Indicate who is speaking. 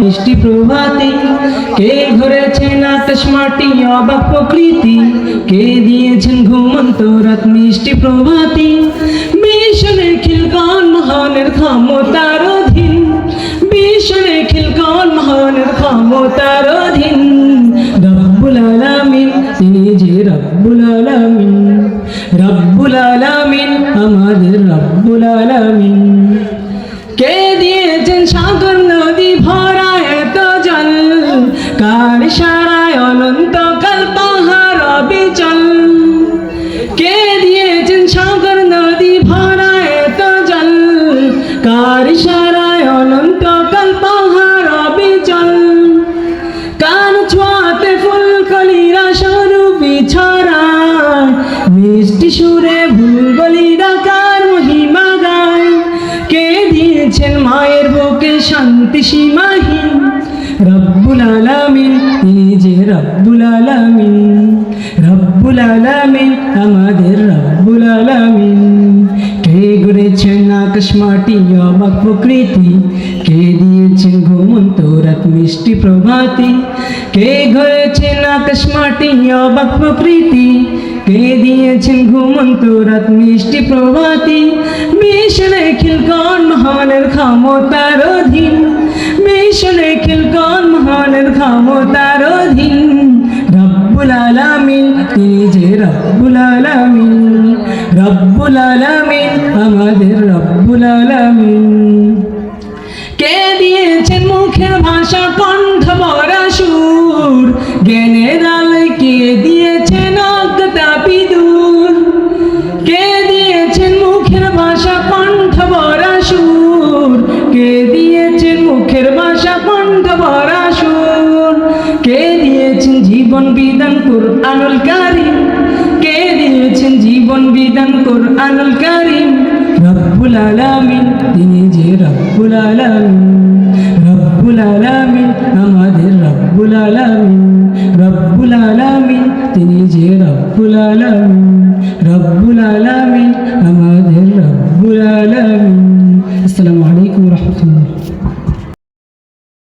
Speaker 1: মিষ্টি প্রভাতে, কে ঘুরেছেন আকাশ মাটি অবাক প্রকৃতি, কে দিয়েছেন ঘুমন্ত রাত? মিষ্টি প্রভাতে মিশনে খিলকন মহানের ক্ষমতার অধীন মিশনে খিলকন মহানের ক্ষমতার অধীন। রব্বুল আলামিন, তিনি যে রব্বুল আলামিন রব্বুল আলামিন আমাদের রব্বুল আলামিন। সারায় অনন্ত কাল পাহাড় বিচল কে দিয়েছেন সাগর নদী ভরা এত জল? কার সারায় অনন্ত কাল পাহাড় বিচল কান ছোঁয়াতে ফুল কলিরা সরু বিছড়ায় মিষ্টি সুরে ভুলবলিরা কার মহিমা গায় কে দিয়েছেন মায়ের বুকে শান্তি সীমাহীন? রব্বুল আলামিন, আমাদের রব্বুল আলামিন। কে গড়েছেন আকাশ মাটি, অবাক প্রকৃতি? কে দিয়েছেন ঘুমন্ত রাত মিষ্টি প্রভাতি? কে গড়েছেন আকাশ মাটি, অবাক প্রকৃতি? কে দিয়েছেন ঘুমন্ত রাত মিষ্টি প্রভাতি? মিশনে খিলকন মহানের ক্ষমতার অধীন। মিশনে খিলকন মহানের ক্ষমতার তিনি যে রব্বুল আলামিন রব্বুল আলামিন, আমাদের রব্বুল আলামিন। কে দিয়েছেন মুখের ভাষা কণ্ঠ ভরা সুর? জ্ঞানের জীবন বিধান কুরআনুল কারীম। কে দিয়েছেন জীবন বিধান কুরআনুল কারীম? রব্বুল আলামিন, তিনি যে রব্বুল আলামিন। রব্বুল আলামিন, আমাদের রব্বুল আলামিন। রব্বুল আলামিন, তিনি যে রব্বুল আলামিন। রব্বুল আলামিন, আমাদের রব্বুল আলামিন।